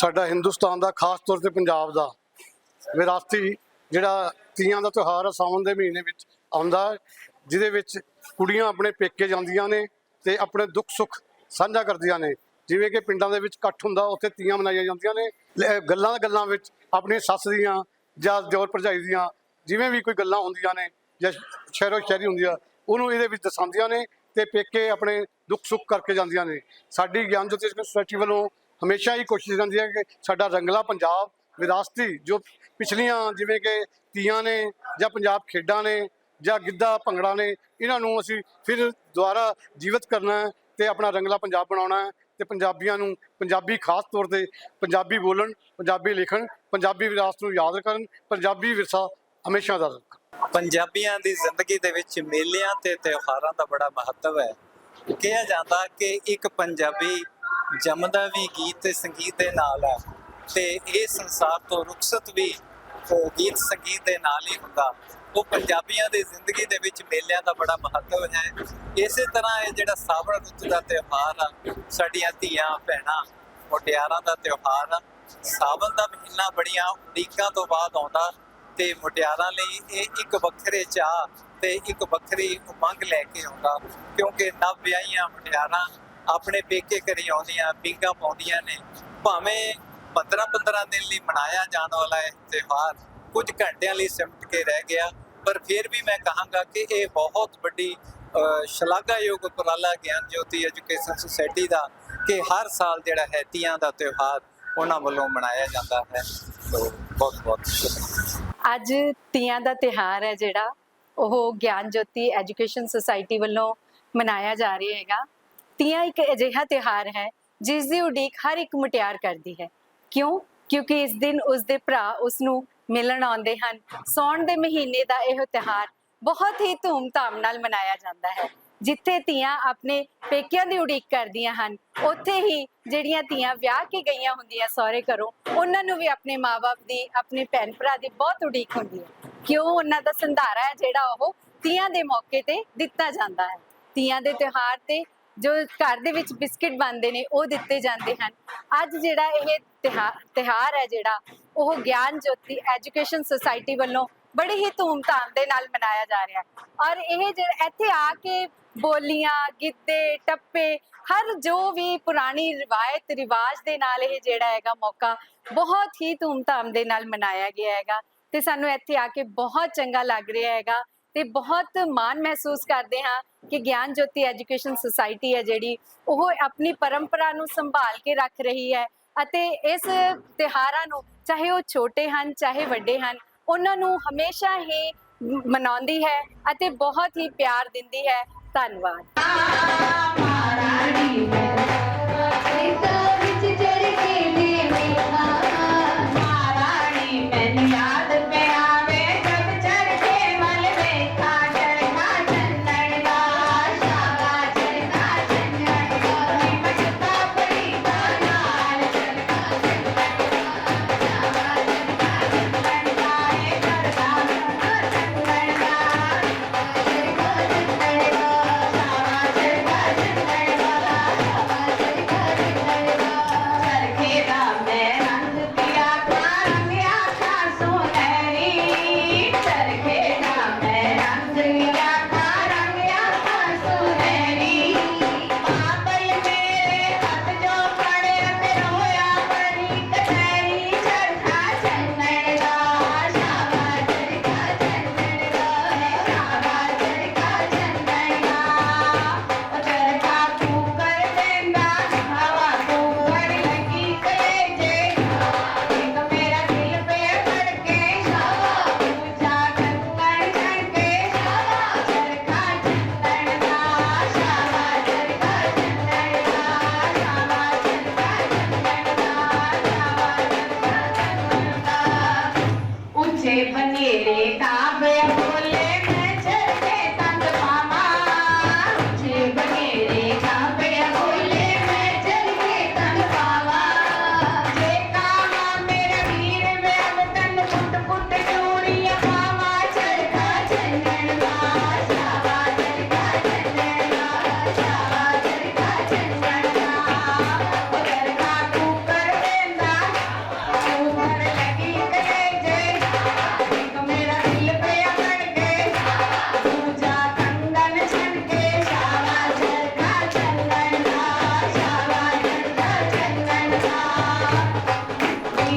ਸਾਡਾ ਹਿੰਦੁਸਤਾਨ ਦਾ, ਖਾਸ ਤੌਰ ਤੇ ਪੰਜਾਬ ਦਾ। ਵਿਰਾਸਤੀ ਜਿਹੜਾ ਤੀਆਂ ਦਾ ਤਿਉਹਾਰ ਆ, ਸਾਵਣ ਦੇ ਮਹੀਨੇ ਵਿੱਚ ਆਉਂਦਾ ਜਿਹਦੇ ਵਿੱਚ ਕੁੜੀਆਂ ਆਪਣੇ ਪੇਕੇ ਜਾਂਦੀਆਂ ਨੇ ਤੇ ਆਪਣੇ ਦੁੱਖ ਸੁੱਖ ਸਾਂਝਾ ਕਰਦੀਆਂ ਨੇ। ਜਿਵੇਂ ਕਿ ਪਿੰਡਾਂ ਦੇ ਵਿੱਚ ਇਕੱਠ ਹੁੰਦਾ, ਉੱਥੇ ਤੀਆਂ ਮਨਾਈਆਂ ਜਾਂਦੀਆਂ ਨੇ। ਲੈ- ਗੱਲਾਂ ਗੱਲਾਂ ਵਿੱਚ ਆਪਣੀ ਸੱਸ ਦੀਆਂ ਜਾਂ ਜ਼ੋਰ ਭਰਜਾਈ ਦੀਆਂ ਜਿਵੇਂ ਵੀ ਕੋਈ ਗੱਲਾਂ ਹੁੰਦੀਆਂ ਨੇ, ਜਾਂ ਸ਼ਹਿਰੋ ਸ਼ਹਿਰੀ ਹੁੰਦੀਆਂ ਉਹਨੂੰ ਇਹਦੇ ਵਿੱਚ ਦਸਾਉਂਦੀਆਂ ਨੇ ਤੇ ਪੇਕੇ ਆਪਣੇ ਦੁੱਖ ਸੁੱਖ ਕਰਕੇ ਜਾਂਦੀਆਂ ਨੇ। ਸਾਡੀ ਗਿਆਨ ਜੋਤੀ ਸੋਸਾਇਟੀ ਵੱਲੋਂ ਹਮੇਸ਼ਾ ਹੀ ਕੋਸ਼ਿਸ਼ ਰਹਿੰਦੀ ਹੈ ਕਿ ਸਾਡਾ ਰੰਗਲਾ ਪੰਜਾਬ ਵਿਰਾਸਤੀ, ਜੋ ਪਿਛਲੀਆਂ ਜਿਵੇਂ ਕਿ ਤੀਆਂ ਨੇ ਜਾਂ ਪੰਜਾਬ ਖੇਡਾਂ ਨੇ ਜਾਂ ਗਿੱਧਾ ਭੰਗੜਾ ਨੇ, ਇਹਨਾਂ ਨੂੰ ਅਸੀਂ ਫਿਰ ਦੁਬਾਰਾ ਜੀਵਤ ਕਰਨਾ ਹੈ ਤੇ ਆਪਣਾ ਰੰਗਲਾ ਪੰਜਾਬ ਬਣਾਉਣਾ ਹੈ ਤੇ ਪੰਜਾਬੀਆਂ ਨੂੰ ਪੰਜਾਬੀ ਖਾਸ ਤੌਰ ਤੇ ਪੰਜਾਬੀ ਬੋਲਣ, ਪੰਜਾਬੀ ਲਿਖਣ, ਪੰਜਾਬੀ ਵਿਰਾਸਤ ਨੂੰ ਯਾਦ ਕਰਨ, ਪੰਜਾਬੀ ਵਿਰਸਾ ਹਮੇਸ਼ਾ ਦਾ ਰੱਖਣ। ਪੰਜਾਬੀਆਂ ਦੀ ਜ਼ਿੰਦਗੀ ਦੇ ਵਿੱਚ ਮੇਲਿਆਂ ਤੇ ਤਿਉਹਾਰਾਂ ਦਾ ਬੜਾ ਮਹੱਤਵ ਹੈ। ਕਿਹਾ ਜਾਂਦਾ ਕਿ ਇੱਕ ਪੰਜਾਬੀ ਜੰਮਦਾ ਵੀ ਗੀਤ ਤੇ ਸੰਗੀਤ ਦੇ ਨਾਲ ਹੈ ਤੇ ਇਹ ਸੰਸਾਰ ਤੋਂ ਰੁਖਸਤ ਵੀ ਗੀਤ ਸੰਗੀਤ ਦੇ ਨਾਲ ਹੀ ਹੁੰਦਾ। ਉਹ ਪੰਜਾਬੀਆਂ ਦੀ ਜ਼ਿੰਦਗੀ ਦੇ ਵਿੱਚ ਮੇਲਿਆਂ ਦਾ ਬੜਾ ਮਹੱਤਵ ਹੈ। ਇਸੇ ਤਰ੍ਹਾਂ ਇਹ ਜਿਹੜਾ ਸਾਵਣ ਰੁੱਤ ਦਾ ਤਿਉਹਾਰ ਆ, ਸਾਡੀਆਂ ਧੀਆਂ, ਭੈਣਾਂ, ਮੁਟਿਆਰਾਂ ਦਾ ਤਿਉਹਾਰ ਆ, ਸਾਵਣ ਦਾ ਮਹੀਨਾ ਬੜੀਆਂ ਉਡੀਕਾਂ ਤੋਂ ਬਾਅਦ ਆਉਂਦਾ ਤੇ ਮੁਟਿਆਰਾਂ ਲਈ ਇਹ ਇੱਕ ਵੱਖਰੇ ਚਾਹ ਤੇ ਇੱਕ ਵੱਖਰੀ ਉਮੰਗ ਲੈ ਕੇ ਆਉਂਦਾ ਕਿਉਂਕਿ ਨਵ ਵਿਆਹੀਆਂ ਮੁਟਿਆਰਾਂ ਆਪਣੇ ਪੇਕੇ ਘਰੇ ਆਉਂਦੀਆਂ ਪਿੰਗਾ ਪਾਉਂਦੀਆਂ ਨੇ। ਭਾਵੇਂ 15-15 ਦਿਨ ਲਈ ਮਨਾਇਆ ਜਾਣ ਵਾਲਾ ਇਹ ਤਿਉਹਾਰ ਕੁਝ ਘੰਟਿਆਂ ਲਈ ਸਿਮਟ ਕੇ ਰਹਿ ਗਿਆ, ਪਰ ਫਿਰ ਵੀ ਮੈਂ ਕਹਾਂਗਾ ਕਿ ਇਹ ਬਹੁਤ ਵੱਡੀ ਸ਼ਲਾਘਾਯੋਗ ਉਪਰਾਲਾ ਗਿਆਨ ਜੋਤੀ ਐਜੂਕੇਸ਼ਨ ਸੁਸਾਇਟੀ ਦਾ ਕਿ ਹਰ ਸਾਲ ਜਿਹੜਾ ਹੈ ਤੀਆਂ ਦਾ ਤਿਉਹਾਰ ਉਹਨਾਂ ਵੱਲੋਂ ਮਨਾਇਆ ਜਾਂਦਾ ਹੈ। ਸੋ ਬਹੁਤ ਬਹੁਤ ਸ਼ੁਕਰੀਆ। ਅੱਜ ਤੀਆਂ ਦਾ ਤਿਹਾਰ ਹੈ ਜਿਹੜਾ, ਉਹ ਗਿਆਨ ਜੋਤੀ ਐਜੂਕੇਸ਼ਨ ਸੁਸਾਇਟੀ ਵੱਲੋਂ ਮਨਾਇਆ ਜਾ ਰਿਹਾ ਹੈਗਾ। ਤੀਆਂ ਇੱਕ ਅਜਿਹਾ ਤਿਹਾਰ ਹੈ, ਜਿਸ ਦੀ ਉਡੀਕ ਹਰ ਇੱਕ ਮੁਟਿਆਰ ਕਰਦੀ ਹੈ। ਕਿਉਂ? ਕਿਉਂਕਿ ਇਸ ਦਿਨ ਉਸ ਦੇ ਭਰਾ ਉਸ ਨੂੰ ਮਿਲਣ ਆਉਂਦੇ ਹਨ। ਸੌਣ ਦੇ ਮਹੀਨੇ ਦਾ ਇਹ ਤਿਹਾਰ ਬਹੁਤ ਹੀ ਧੂਮ-ਧਾਮ ਨਾਲ ਮਨਾਇਆ ਜਾਂਦਾ ਹੈ। ਜਿੱਥੇ ਧੀਆਂ ਆਪਣੇ ਪੇਕਿਆਂ ਦੀ ਉਡੀਕ ਕਰਦੀਆਂ ਹਨ, ਉੱਥੇ ਹੀ ਜਿਹੜੀਆਂ ਧੀਆਂ ਵਿਆਹ ਕੇ ਗਈਆਂ ਹੁੰਦੀਆਂ ਸਹੁਰੇ ਘਰੋਂ, ਉਹਨਾਂ ਨੂੰ ਵੀ ਆਪਣੇ ਮਾਪੇ ਦੀ, ਆਪਣੇ ਭੈਣ ਭਰਾ ਦੀ ਬਹੁਤ ਉਡੀਕ ਹੁੰਦੀ ਹੈ। ਕਿਉਂ? ਉਹਨਾਂ ਦਾ ਸੰਧਾਰਾ ਹੈ ਜਿਹੜਾ ਉਹ ਤੀਆਂ ਦੇ ਮੌਕੇ ਤੇ ਦਿੱਤਾ ਜਾਂਦਾ ਹੈ। ਤੀਆਂ ਦੇ ਤਿਉਹਾਰ ਤੇ ਜੋ ਘਰ ਦੇ ਵਿੱਚ ਬਿਸਕਟ ਬਣਦੇ ਨੇ, ਉਹ ਦਿੱਤੇ ਜਾਂਦੇ ਹਨ। ਅੱਜ ਜਿਹੜਾ ਇਹ ਤਿਹਾ- ਤਿਉਹਾਰ ਹੈ ਜਿਹੜਾ, ਉਹ ਗਿਆਨ ਜੋਤੀ ਐਜੂਕੇਸ਼ਨ ਸੁਸਾਇਟੀ ਵੱਲੋਂ ਬੜੀ ਹੀ ਧੂਮਧਾਮ ਦੇ ਨਾਲ ਮਨਾਇਆ ਜਾ ਰਿਹਾ ਹੈ। ਔਰ ਇਹ ਜਿਹੜਾ ਇੱਥੇ ਆ ਕੇ ਬੋਲੀਆਂ, ਗਿੱਧੇ, ਟੱਪੇ, ਹਰ ਜੋ ਵੀ ਪੁਰਾਣੀ ਰਿਵਾਇਤ, ਰਿਵਾਜ ਦੇ ਨਾਲ ਇਹ ਜਿਹੜਾ ਹੈਗਾ ਮੌਕਾ ਬਹੁਤ ਹੀ ਧੂਮਧਾਮ ਦੇ ਨਾਲ ਮਨਾਇਆ ਗਿਆ ਹੈਗਾ। ਤੇ ਸਾਨੂੰ ਇੱਥੇ ਆ ਕੇ ਬਹੁਤ ਚੰਗਾ ਲੱਗ ਰਿਹਾ ਹੈਗਾ ਤੇ ਬਹੁਤ ਮਾਣ ਮਹਿਸੂਸ ਕਰਦੇ ਹਾਂ ਕਿ ਗਿਆਨ ਜੋਤੀ ਐਜੂਕੇਸ਼ਨ ਸੁਸਾਇਟੀ ਹੈ ਜਿਹੜੀ, ਉਹ ਆਪਣੀ ਪਰੰਪਰਾ ਨੂੰ ਸੰਭਾਲ ਕੇ ਰੱਖ ਰਹੀ ਹੈ ਅਤੇ ਇਸ ਤਿਹਾਰਾਂ ਨੂੰ ਚਾਹੇ ਉਹ ਛੋਟੇ ਹਨ, ਚਾਹੇ ਵੱਡੇ ਹਨ, ਉਹਨਾਂ ਨੂੰ ਹਮੇਸ਼ਾ ਹੀ ਮਨਾਉਂਦੀ ਹੈ ਅਤੇ ਬਹੁਤ ਹੀ ਪਿਆਰ ਦਿੰਦੀ ਹੈ। ਧੰਨਵਾਦ।